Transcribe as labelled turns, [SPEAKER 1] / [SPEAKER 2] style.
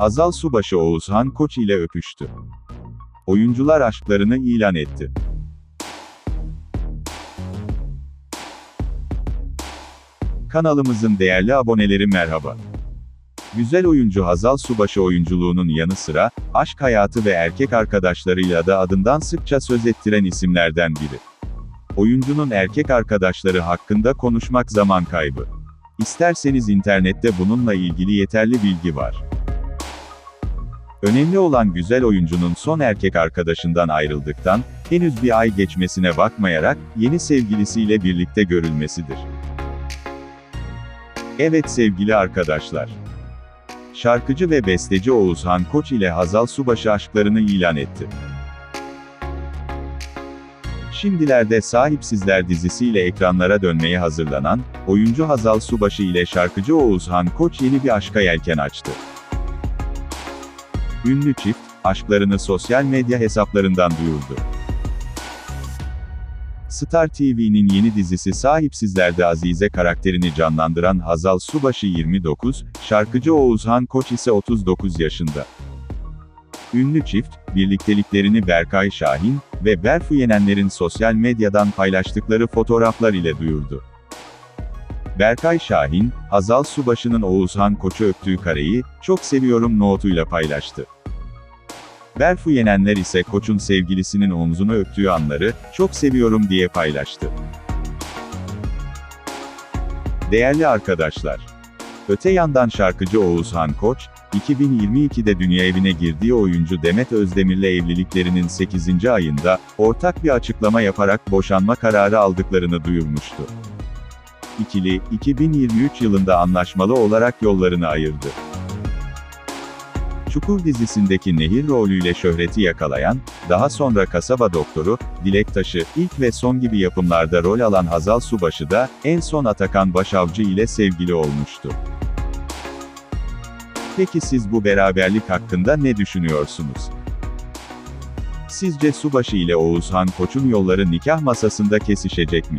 [SPEAKER 1] Hazal Subaşı Oğuzhan Koç ile öpüştü. Oyuncular aşklarını ilan etti. Kanalımızın değerli aboneleri merhaba. Güzel oyuncu Hazal Subaşı oyunculuğunun yanı sıra, aşk hayatı ve erkek arkadaşlarıyla da adından sıkça söz ettiren isimlerden biri. Oyuncunun erkek arkadaşları hakkında konuşmak zaman kaybı. İsterseniz internette bununla ilgili yeterli bilgi var. Önemli olan güzel oyuncunun son erkek arkadaşından ayrıldıktan, henüz bir ay geçmesine bakmayarak, yeni sevgilisiyle birlikte görülmesidir. Evet sevgili arkadaşlar. Şarkıcı ve besteci Oğuzhan Koç ile Hazal Subaşı aşklarını ilan etti. Şimdilerde Sahipsizler dizisiyle ekranlara dönmeye hazırlanan, oyuncu Hazal Subaşı ile şarkıcı Oğuzhan Koç yeni bir aşka yelken açtı. Ünlü çift, aşklarını sosyal medya hesaplarından duyurdu. Star TV'nin yeni dizisi Sahipsizler'de Azize karakterini canlandıran Hazal Subaşı 29, şarkıcı Oğuzhan Koç ise 39 yaşında. Ünlü çift, birlikteliklerini Berkay Şahin ve Berfu Yenenler'in sosyal medyadan paylaştıkları fotoğraflar ile duyurdu. Berkay Şahin, Hazal Subaşı'nın Oğuzhan Koç'u öptüğü kareyi, çok seviyorum notuyla paylaştı. Berfu Yenenler ise Koç'un sevgilisinin omzunu öptüğü anları, çok seviyorum diye paylaştı. Değerli arkadaşlar, Öte yandan şarkıcı Oğuzhan Koç, 2022'de dünya evine girdiği oyuncu Demet Özdemir'le evliliklerinin 8. ayında, ortak bir açıklama yaparak boşanma kararı aldıklarını duyurmuştu. İkili, 2023 yılında anlaşmalı olarak yollarını ayırdı. Çukur dizisindeki Nehir rolüyle şöhreti yakalayan, daha sonra Kasaba Doktoru, Dilek Taşı, ilk ve son gibi yapımlarda rol alan Hazal Subaşı da, en son Atakan Başavcı ile sevgili olmuştu. Peki siz bu beraberlik hakkında ne düşünüyorsunuz? Sizce Subaşı ile Oğuzhan Koç'un yolları nikah masasında kesişecek mi?